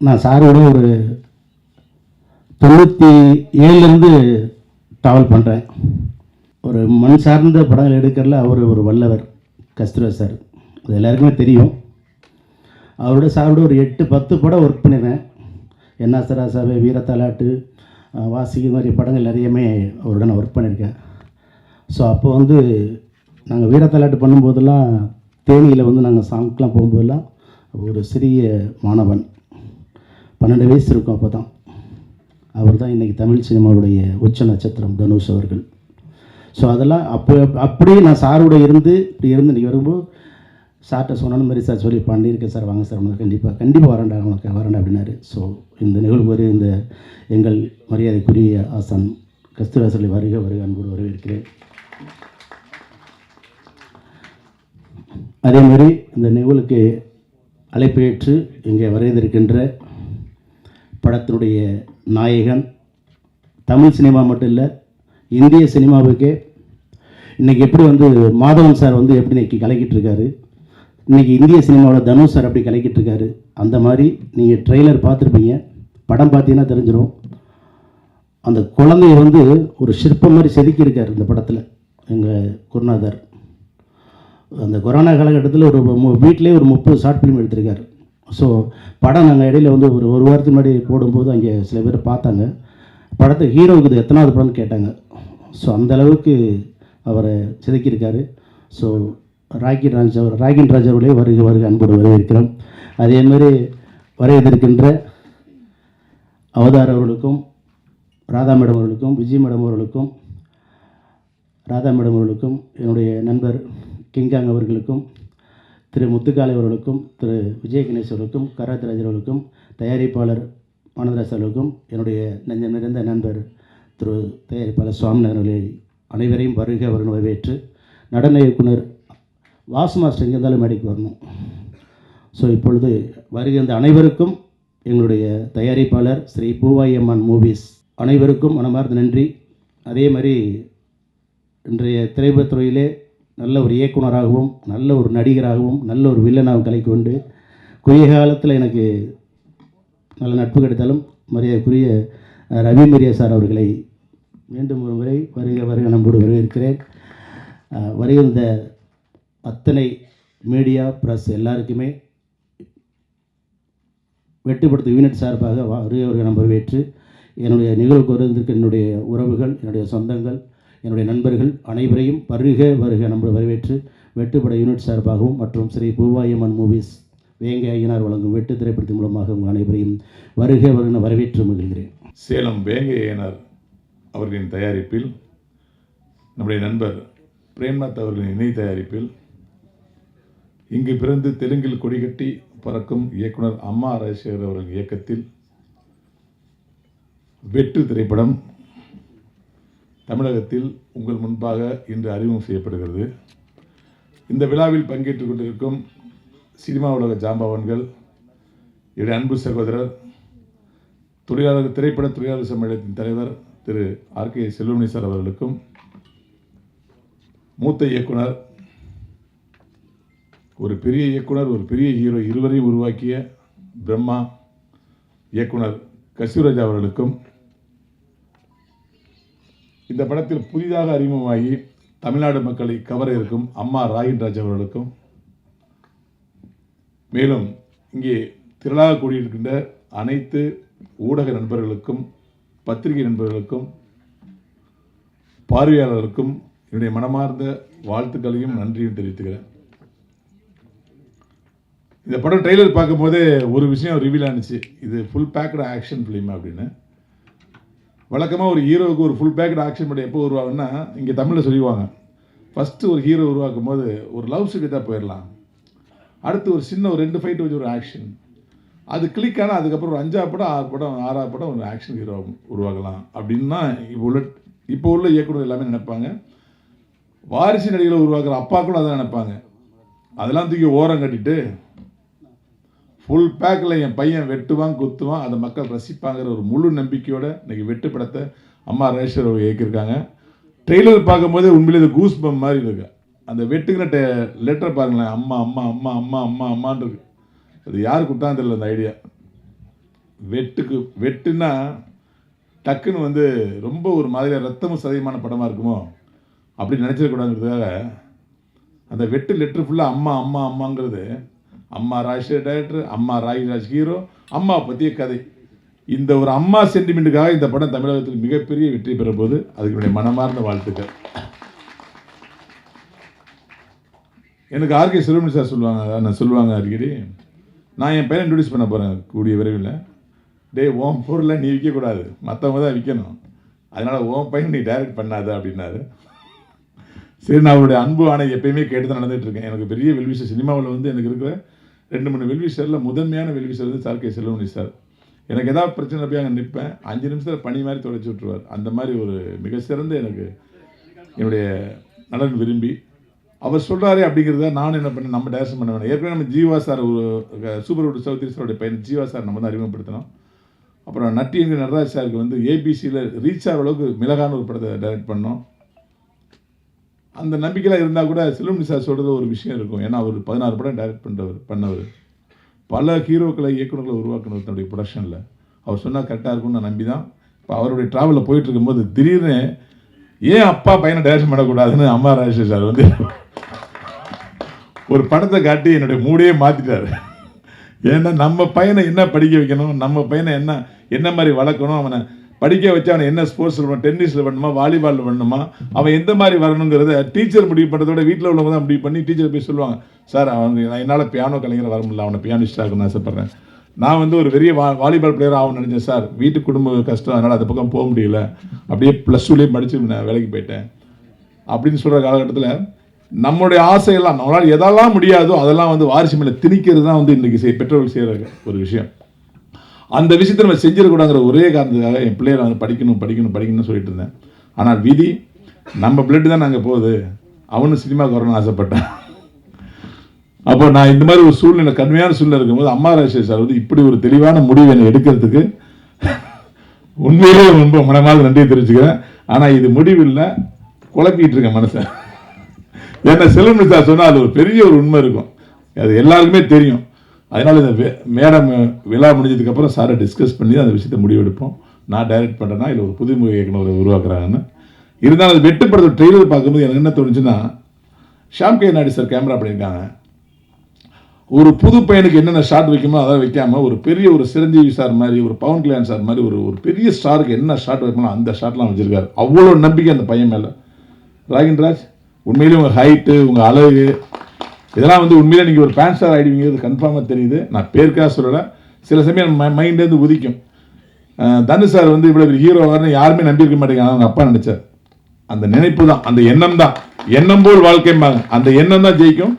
நான் சாரோட ஒரு தொண்ணூற்றி ஏழுலேருந்து ட்ராவல் பண்ணுறேன் ஒரு மண் சார்ந்த படங்கள் எடுக்கிறதுல அவர் ஒரு வல்லவர் கஸ்தூரா சார். அது எல்லாருக்குமே தெரியும். அவரோட சாரோட ஒரு எட்டு பத்து படம் ஒர்க் பண்ணிடுறேன் என்ன சராசாவே வீரத்தலாட்டு வாசிக்கு மாதிரி படங்கள் நிறையமே அவரோட நான் ஒர்க் பண்ணியிருக்கேன் ஸோ அப்போ வந்து நாங்கள் வீரத்தலாட்டு பண்ணும்போதெல்லாம் தேனியில் வந்து நாங்கள் சாங்க்லாம் போகும்போதெல்லாம் ஒரு சிறிய மாணவன். பன்னெண்டு வயசு இருக்கும் அப்போ தான் அவர் தான் இன்றைக்கி தமிழ் சினிமாவுடைய உச்ச நட்சத்திரம் தனுஷ் அவர்கள். ஸோ அதெல்லாம் அப்போ அப்படியே நான் சாரோட இருந்து இப்படி இருந்து இன்றைக்கி வரும்போது சார்கிட்ட சொன்ன மாதிரி சார் சொல்லி பண்ணியிருக்கேன் சார் வாங்க சார் உனக்கு கண்டிப்பாக கண்டிப்பாக வரண்டா உனக்கு வரண்டா அப்படின்னாரு. ஸோ இந்த நிகழ்வு வரை இந்த எங்கள் மரியாதைக்குரிய ஆசான் கஸ்தூராசலி வருக வருக அன்போடு வரவேற்கிறேன். அதே மாதிரி இந்த நிகழ்வுக்கு அழைப்பு ஏற்று இங்கே வரைந்திருக்கின்ற படத்தினுடைய நாயகன். தமிழ் சினிமா மட்டும் இல்லை இந்திய சினிமாவுக்கே. இன்றைக்கி எப்படி வந்து மாதவன் சார் வந்து எப்படி இன்றைக்கி கலக்கிட்டு இருக்காரு இன்றைக்கி இந்திய சினிமாவில் தனுஷ் சார் அப்படி கலக்கிட்டு இருக்காரு அந்த மாதிரி நீங்கள் ட்ரெய்லர் பார்த்துருப்பீங்க. படம் பார்த்தீங்கன்னா தெரிஞ்சிடும் அந்த குழந்தைய வந்து ஒரு சிற்பம் மாதிரி செதுக்கியிருக்கார் இந்த படத்தில் எங்கள் குருநாதர். அந்த கொரோனா காலகட்டத்தில் ஒரு மு- வீட்டிலே ஒரு முப்பது ஷார்ட் ஃபிலிம் எடுத்திருக்காரு. ஸோ படம் நாங்கள் இடையில வந்து ஒரு ஒரு வாரத்துக்கு முன்னாடி போடும்போது அங்கே சில பேர் பார்த்தாங்க. படத்தை ஹீரோவுக்கு இது எத்தனாவது படம்னு கேட்டாங்க. ஸோ அந்த அளவுக்கு அவரை செதுக்கியிருக்காரு. ஸோ ராக்கி ராஜ் அவர் ராகின் ராஜ் அவர்களே வருக வருக அன்போடு வரவேற்கிறோம். அதேமாதிரி மாதிரி வரையவிருக்கின்ற அவதார் அவர்களுக்கும் ராதா மேடம் அவர்களுக்கும் விஜய் மேடம் அவர்களுக்கும் ராதா மேடம் அவர்களுக்கும் என்னுடைய நண்பர் கிங்காங் அவர்களுக்கும் திரு முத்துக்காளி அவர்களுக்கும் திரு விஜய் கணேஷ் அவர்களுக்கும் கராத்தராஜ் அவர்களுக்கும் தயாரிப்பாளர் மனதராஜ் அவர்களுக்கும் என்னுடைய நெஞ்சம் நிறைந்த நண்பர் திரு தயாரிப்பாளர் சுவாமிநாதன் அவர்களை அனைவரையும் வருக அவர்கள் வரவேற்று நடன இயக்குனர் வாசு மாஸ்டர் எங்கே இருந்தாலும் மேடைக்கு வரணும். ஸோ இப்பொழுது வருகின்ற அனைவருக்கும் எங்களுடைய தயாரிப்பாளர் ஸ்ரீ பூவாயம்மன் மூவிஸ் அனைவருக்கும் மனமார்ந்த நன்றி. அதே மாதிரி இன்றைய திரைப்படத்துறையிலே நல்ல ஒரு இயக்குனராகவும் நல்ல ஒரு நடிகராகவும் நல்ல ஒரு வில்லனாகவும் கலை கொண்டு குறுகிய காலத்தில் எனக்கு நல்ல நட்பு கிடைத்தாலும் மரியாதைக்குரிய ரவி மரியா சார் அவர்களை மீண்டும் ஒரு முறை வருக வருக நம்போடு வரவேற்கிறேன். அஹ், வருகின்ற அத்தனை மீடியா ப்ரெஸ் எல்லாருக்குமே வெட்டுப்படுத்த யூனிட் சார்பாக வா- வருக வருக நம்ப வரவேற்று. என்னுடைய நிகழ்வுக்கு வருவதற்கு என்னுடைய உறவுகள் என்னுடைய சொந்தங்கள் என்னுடைய நண்பர்கள் அனைவரையும் வருக வருக நம்ம வரவேற்று வெட்டுப்பட யூனிட் சார்பாகவும் மற்றும் ஸ்ரீ பூவாயம்மன் மூவிஸ் வேங்கை ஐயனார் வழங்கும் வெட்டு திரைப்படத்தின் மூலமாக உங்கள் அனைவரையும் வருக வருக வரவேற்று மகிழ்கிறேன். சேலம் வேங்கை ஐயனார் அவர்களின் தயாரிப்பில் நம்முடைய நண்பர் பிரேம்நாத் அவர்களின் இணை தயாரிப்பில் இங்கு பிறந்து தெலுங்கில் கொடிகட்டி பறக்கும் இயக்குனர் அம்மா ராஜசேகர் அவர்களின் இயக்கத்தில் வெட்டு திரைப்படம் தமிழகத்தில் உங்கள் முன்பாக இன்று அறிமுகம் செய்யப்படுகிறது. இந்த விழாவில் பங்கேற்றுக் கொண்டிருக்கும் சினிமா உலக ஜாம்பவான்கள் என்னுடைய அன்பு சகோதரர் தொழிலாளர் திரைப்பட தொழிலாளர் சம்மேளனத்தின் தலைவர் Thiru R K Selvamani sir அவர்களுக்கும் மூத்த இயக்குனர் ஒரு பெரிய இயக்குனர் ஒரு பெரிய ஹீரோ இருவரையும் உருவாக்கிய பிரம்மா இயக்குனர் கசிவராஜ் அவர்களுக்கும் இந்த படத்தில் புதிதாக அறிமுகமாகி தமிழ்நாடு மக்களை கவர இருக்கும் அம்மா ராகின்ராஜ் அவர்களுக்கும் மேலும் இங்கே திரளாக கூடியிருக்கின்ற அனைத்து ஊடக நண்பர்களுக்கும் பத்திரிகை நண்பர்களுக்கும் பார்வையாளருக்கும் என்னுடைய மனமார்ந்த வாழ்த்துக்களையும் நன்றியும் தெரிவித்துக்கிறேன். இந்த படம் ட்ரெய்லர் பார்க்கும்போதே ஒரு விஷயம் ரிவீல் ஆனிச்சு. இது ஃபுல் பேக்கடு ஆக்ஷன் ஃபிலிம் அப்படின்னு. வழக்கமாக ஒரு ஹீரோவுக்கு ஒரு ஃபுல் பேக்கட் ஆக்ஷன் படம் எப்போ உருவாகுன்னா இங்கே தமிழில் சொல்லுவாங்க ஃபஸ்ட்டு ஒரு ஹீரோ உருவாக்கும் போது ஒரு லவ் ஸ்டோரி தான் போயிடலாம். அடுத்து ஒரு சின்ன ஒரு ரெண்டு ஃபைட் வச்சு ஒரு ஆக்ஷன் அது கிளிக் ஆனால் அதுக்கப்புறம் ஒரு அஞ்சாவது படம் ஆறு படம் ஆறாவது படம் ஒரு ஆக்ஷன் ஹீரோ உருவாக்கலாம். அப்படின்னா இப்போ உள்ள இப்போ உள்ள இயக்குனர் எல்லாமே நினைப்பாங்க. வாரிசு நடிகளை உருவாக்குற அப்பாக்களும் அதான் நினைப்பாங்க. அதெல்லாம் தூக்கி ஓரம் கட்டிட்டு ஃபுல் பேக்கில் என் பையன் வெட்டுவான் குத்துவான் அதை மக்கள் ரசிப்பாங்கிற ஒரு முழு நம்பிக்கையோடு இன்னைக்கு வெட்டு படத்தை அம்மா ரேஷர் அவர் இயக்கியிருக்காங்க. ட்ரெய்லர் பார்க்கும்போதே உண்மையிலே இது கூஸ் பம் மாதிரி இருக்கு. அந்த வெட்டுங்கிற டே லெட்டர் பாருங்களேன். அம்மா அம்மா அம்மா அம்மா அம்மா அம்மான்னு இருக்கு. அது யார் கொடுத்தான்னு தெரியல அந்த ஐடியா வெட்டுக்கு வெட்டுன்னா டக்குன்னு வந்து ரொம்ப ஒரு மாதிரியாக ரத்தமும் சதவீதமான படமாக இருக்குமோ? அப்படி நினச்சிடக்கூடாதுங்கிறதுக்காக அந்த வெட்டு லெட்ரு ஃபுல்லாக அம்மா அம்மா அம்மாங்கிறது அம்மா ராஜ்ஷேர் டைரக்டர் அம்மா ராஜ் ஹீரோ அம்மா பற்றிய கதை. இந்த ஒரு அம்மா சென்டிமெண்ட்டுக்காக இந்த படம் தமிழகத்தில் மிகப்பெரிய வெற்றி பெற போது அதுக்கு மனமார்ந்த வாழ்த்துக்கள். எனக்கு ஆர்கே சிறுமணி சார் சொல்லுவாங்க நான் சொல்லுவாங்க அடிக்கடி. நான் என் பையனை இன்ட்ரடியூஸ் பண்ண போகிறேன் கூடிய விரைவில். டேய் ஓம் பொருளில் நீ விற்கக்கூடாது. மற்றவங்க தான் விற்கணும். அதனால் ஓம் பையன் நீ டைரக்ட் பண்ணாத அப்படின்னாரு. சரி நான் அவருடைய அன்பு ஆணை எப்பயுமே கேட்டு தான் நடந்துகிட்ருக்கேன் எனக்கு பெரிய வெல்விஷ சினிமாவில் வந்து எனக்கு இருக்கிற ரெண்டு மூணு வெல்விஷரில் முதன்மையான வெல்விஷர் வந்து சார் கே செல்வமணி சார் எனக்கு எதாவது பிரச்சனை போய் அங்கே நிற்பேன். அஞ்சு நிமிஷத்தில் பனி மாதிரி தொலைச்சி விட்ருவார் அந்த மாதிரி ஒரு மிக சிறந்த எனக்கு என்னுடைய நலன் விரும்பி அவர் சொல்கிறாரே அப்படிங்கிறத நானும் என்ன பண்ணேன் நம்ம டேரக்ஷன் பண்ண வேணாம். ஏற்கனவே நம்ம ஜீவா சார் ஒரு சூப்பர் வுட் சௌத்ரி ஈஸ்வருடைய பையன் ஜீவா சார் நம்ம தான் அறிமுகப்படுத்தினோம். அப்புறம் நட்டி என்கிற நடராஜ் சாருக்கு வந்து ஏபிசியில் ரீச் ஆகிற அளவுக்கு மிளகான ஒரு படத்தை டைரக்ட் பண்ணோம். அந்த நம்பிக்கையில் இருந்தால் கூட செல்வமணி சார் சொல்கிறது ஒரு விஷயம் இருக்கும். ஏன்னா அவர் பதினாறு படம் டைரக்ட் பண்ணுறவர் பண்ணவர். பல ஹீரோக்களை இயக்குநர்களை உருவாக்குனவர் தன்னுடைய ப்ரொடக்ஷனில் அவர் சொன்னால் கரெக்டாக இருக்கும்னு நான் நம்பி தான் இப்போ அவருடைய ட்ராவலில் போயிட்டு இருக்கும்போது திடீர்னு ஏன் அப்பா பையனை டைரக்ஷன் பண்ணக்கூடாதுன்னு அம்மா ராஜேஷ் சார் வந்து ஒரு படத்தை காட்டி என்னுடைய மூடையே மாற்றிட்டார் ஏன்னா நம்ம பையனை என்ன படிக்க வைக்கணும்? நம்ம பையனை என்ன என்ன மாதிரி வளர்க்கணும்? அவனை படிக்க வச்சு அவனை என்ன ஸ்போர்ட்ஸில் பண்ணணும் டென்னிஸில் பண்ணணுமா வாலிபாலில் பண்ணணுமா அவன் எந்த மாதிரி வரணுங்கிறத டீச்சர் முடிவு பண்ணுறதோட வீட்டில் உள்ளவங்க தான் முடிவு பண்ணி டீச்சர் போய் சொல்லுவாங்க சார் அவனுக்கு நான் என்னால் பியானோ கலைஞர் வர முடியல அவனை பியானிஸ்ட் ஆகணும்னு ஆசைப்பட்றேன். நான் வந்து ஒரு பெரிய வா வாலிபால் பிளேயர் ஆகணும்னு நினச்சேன் சார் வீட்டு குடும்ப கஷ்டம் அதனால் அந்த பக்கம் போக முடியல. அப்படியே ப்ளஸ் டூலேயே படித்து நான் வேலைக்கு போயிட்டேன். அப்படின்னு சொல்கிற காலகட்டத்தில் நம்மளுடைய ஆசையெல்லாம் நம்மளால் எதெல்லாம் முடியாதோ அதெல்லாம் வந்து வாரிசு மேலே திணிக்கிறது தான் வந்து இன்றைக்கி செய் பெற்றோர்கள் செய்கிற ஒரு விஷயம். அந்த விஷயத்தை நம்ம செஞ்சிடக்கூடாங்கிற ஒரே காரணத்துக்காக என் பிள்ளைகளை நான் படிக்கணும் படிக்கணும் படிக்கணும்னு சொல்லிட்டு இருந்தேன். ஆனால் விதி நம்ம பிளட்டு தான் நாங்கள் போகுது. அவனும் சினிமாவுக்கு வரணும்னு ஆசைப்பட்டேன். அப்போ நான் இந்த மாதிரி ஒரு சூழ்நிலை கடுமையான சூழ்நிலை இருக்கும்போது அம்மா ராஜேஷ் சார் வந்து இப்படி ஒரு தெளிவான முடிவு என்னை எடுக்கிறதுக்கு உண்மையிலேயே ரொம்ப மனமார்ந்த நன்றியை தெரிவிச்சுக்கிறேன். ஆனால் இது முடிவில்லை குழப்பிட்டு இருக்கேன் மனசை. ஏன்னா செல்வமணி சார் சொன்னால் அது ஒரு பெரிய ஒரு உண்மை இருக்கும். அது எல்லாருக்குமே தெரியும். அதனால் இந்த வே- மேடம் விழா முடிஞ்சதுக்கப்புறம் சாரை டிஸ்கஸ் பண்ணி அந்த விஷயத்தை முடிவெடுப்போம். நான் டைரக்ட் பண்ணுறேன்னா இல்லை ஒரு புதுமுக இயக்குனரை உருவாக்குறாங்கன்னு இருந்தாலும் அது வெட்டுப்படுற ட்ரெய்லர் பார்க்கும்போது எனக்கு என்ன தோணுச்சுன்னா Sham K Naidu sir camera பண்ணியிருக்காங்க. ஒரு புது பையனுக்கு என்னென்ன ஷாட் வைக்குமோ அதை வைக்காமல் ஒரு பெரிய ஒரு சிரஞ்சீவி சார் மாதிரி ஒரு பவன் கல்யாண் சார் மாதிரி ஒரு ஒரு பெரிய ஸ்டாருக்கு என்ன ஷாட் வைக்கணும் அந்த ஷாட்லாம் வச்சுருக்காரு. அவ்வளோ நம்பிக்கை அந்த பையன் மேலே. ராகின்ராஜ் உண்மையிலேயே உங்கள் ஹைட்டு உங்கள் அழகு இதெல்லாம் வந்து உண்மையிலே நீங்கள் ஒரு பேன் ஸ்டார் ஆகிடுவீங்கிறது கன்ஃபார்மாக தெரியுது. நான் பேருக்காக சொல்லலை. சில சமயம் மைண்ட்லேருந்து உதிக்கும். தனு சார் வந்து இவ்வளோ ஹீரோ வரணும் யாருமே நம்பியிருக்க மாட்டேங்க. அவங்க அப்பா நினைச்சார். அந்த நினைப்பு தான் அந்த எண்ணம் தான். எண்ணம் போல் வாழ்க்கைம்பாங்க அந்த எண்ணம் தான் ஜெயிக்கும்.